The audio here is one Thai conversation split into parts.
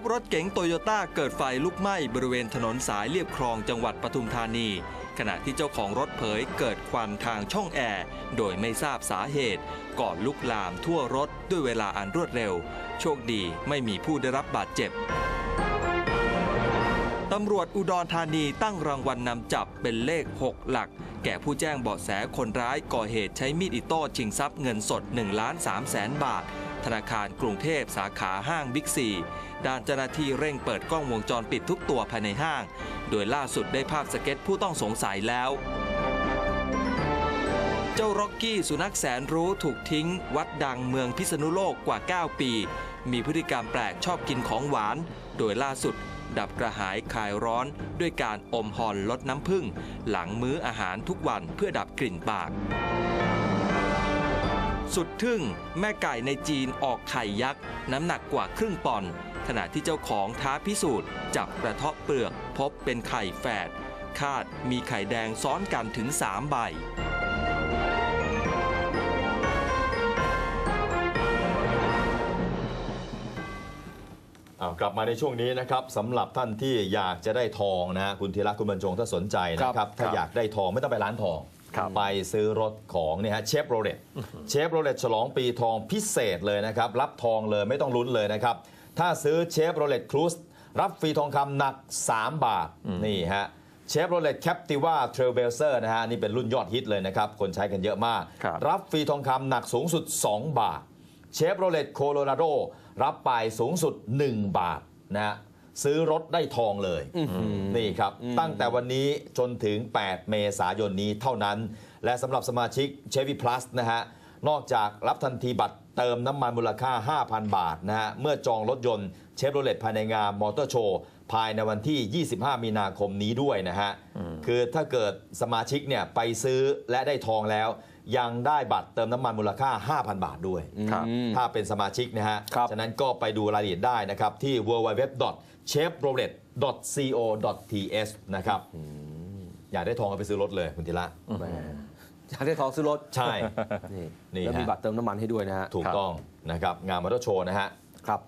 บรถเก๋งโตโยต้าเกิดไฟลุกไหม้บริเวณถนนสายเลียบคลองจังหวัดปทุมธานี ขณะที่เจ้าของรถเผยเกิดควันทางช่องแอร์โดยไม่ทราบสาเหตุ ก่อนลุกลามทั่วรถด้วยเวลาอันรวดเร็ว โชคดีไม่มีผู้ได้รับบาดเจ็บตำรวจอุดรธานีตั้งรางวัลนนำจับเป็นเลข 6 หลัก แก่ผู้แจ้งเบาะแสคนร้ายก่อเหตุใช้มีดอิโต้ชิงทรัพย์เงินสด 1 ล้าน3แสนบาท ธนาคารกรุงเทพสาขาห้างบิ๊กซีด้านเจ้าหน้าที่เร่งเปิดกล้องวงจรปิดทุกตัวภายในห้าง โดยล่าสุดได้ภาพสเก็ตผู้ต้องสงสัยแล้ว เจ้าร็อกกี้สุนัขแสนรู้ถูกทิ้ง วัดดังเมืองพิษณุโลกกว่า 9 ปี มีพฤติกรรมแปลกชอบกินของหวาน โดยล่าสุดดับกระหายคลายร้อนด้วยการอมฮอนลดน้ำผึ้งหลังมื้ออาหารทุกวันเพื่อดับกลิ่นปาก สุดทึ่ง แม่ไก่ในจีนออกไข่ยักษ์ น้ำหนักกว่าครึ่งปอนด์ขณะที่เจ้าของท้าพิสูจน์ จับกระเทาะเปลือกพบเป็นไข่แฝดคาดมีไข่แดงซ้อนกันถึง 3 ใบอ้าวกลับมาในช่วงนี้นะครับสำหรับท่านที่อยากจะได้ทองนะฮะคุณธีระคุณบรรจงถ้าสนใจนะครับ ถ้าอยากได้ทองไม่ต้องไปร้านทองครับ ไปซื้อรถของเนี่ยฮะเชฟโรเลตเชฟโรเลตฉลองปีทองพิเศษเลยนะครับ รับทองเลยไม่ต้องลุ้นเลยนะครับ ถ้าซื้อเชฟโรเลตครูสรับฟรีทองคำหนัก 3 บาท นี่ฮะเชฟโรเลตแคปติว่าเทรลเบลเซอร์นะฮะ นี่เป็นรุ่นยอดฮิตเลยนะครับ คนใช้กันเยอะมากครับรับฟรีทองคำหนักสูงสุด 2 บาทเชฟโรเลตโคโลราโดรับไปสูงสุด 1 บาทนะฮะ ซื้อรถได้ทองเลยนี่ครับ ตั้งแต่วันนี้จนถึง 8 เมษายนนี้เท่านั้น และสำหรับสมาชิก Chevy Plus นะฮะ นอกจากรับทันทีบัตรเติมน้ำมันมูลค่า 5,000 บาทนะฮะ เมื่อจองรถยนต์เชฟโรเลตภายในงานมอเตอร์โชว์ภายในวันที่ 25 มีนาคมนี้ด้วยนะฮะ คือถ้าเกิดสมาชิกเนี่ยไปซื้อและได้ทองแล้ว ยังได้บัตรเติมน้ำมันมูลค่า 5,000 บาทด้วย ครับถ้าเป็นสมาชิกนะฮะ ครับฉะนั้นก็ไปดูรายละเอียดได้นะครับ ที่ www.chevrolet.co.th นะครับอยากได้ทองก็ไปซื้อรถเลยคุณธีระแหมอยากได้ทองซื้อรถใช่ นี่นี่แล้วมีฮะบัตรเติมน้ำมันให้ด้วยนะฮะถูกต้องนะครับ งานมอเตอร์โชว์นะฮะ ครับ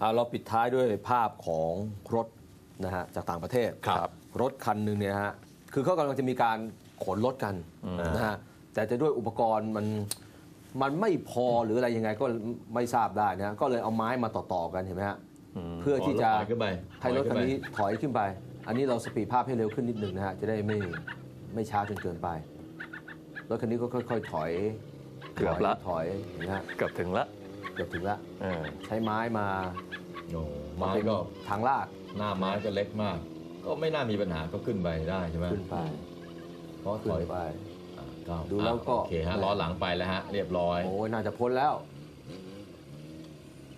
อ่าเราปิดท้ายด้วยภาพของรถนะฮะจากต่างประเทศครับ รถคันหนึ่งเนี่ยนะฮะคือเขากำลังจะมีการ ขนรถกันนะฮะแต่จะด้วยอุปกรณ์มันมันไม่พอหรืออะไรยังไงก็ไม่ทราบได้นะฮะก็เลยเอาไม้มาต่อๆกันเห็นไหมฮะเพื่อที่จะถอยขึ้นไปให้รถคันนี้ถอยขึ้นไปถอยขึ้นไป อันนี้เราสปีดภาพให้เร็วขึ้นนิดหนึ่งนะฮะจะได้ไม่ไม่ช้าจนเกินไปรถคันนี้ก็ค่อย ๆ ถอยเกือบละถอยเห็นไหมฮะเกือบถึงละเกือบถึงละเออใช้ไม้มาโอ้ไม้เป็นก็ทางลาดหน้าไม้ก็เล็กมาก ก็ไม่น่ามีปัญหาก็ขึ้นไปได้ใช่ไหมขึ้นไป เพราะถขึ้อยนไปอะก็ดูแล้วก็ โอเคฮะล้อหลังไปแล้วฮะ เรียบร้อย โอ้ยน่าจะพ้นแล้ว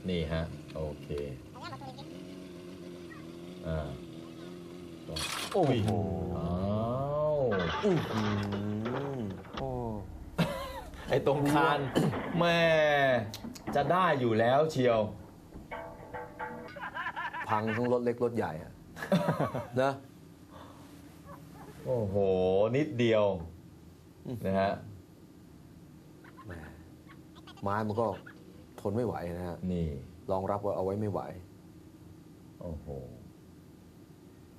นี่ฮะ โอเคอ่าโอ้โหอ้าวอื้อหือโอ้ไอ้ตรงคานแม่จะได้อยู่แล้วเชียว พังทั้งรถเล็กรถใหญ่อะนะ โอ้โห นิดเดียวนะฮะแหมไม้มันก็ทนไม่ไหวนะฮะนี่รองรับว่าเอาไว้ไม่ไหว โอ้โห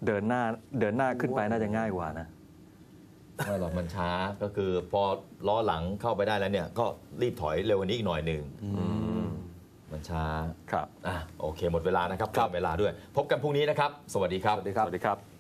เดินหน้าเดินหน้าขึ้นไปน่าจะง่ายกว่านะไม่หรอกมันช้าก็คือพอล้อหลังเข้าไปได้แล้วเนี่ย ก็รีบถอยเร็วกว่านี้อีกหน่อยหนึ่งมันช้าครับอะโอเค หมดเวลานะครับเวลาด้วย พบกันพรุ่งนี้นะครับ สวัสดีครับ สวัสดีครับสวัสดีครับ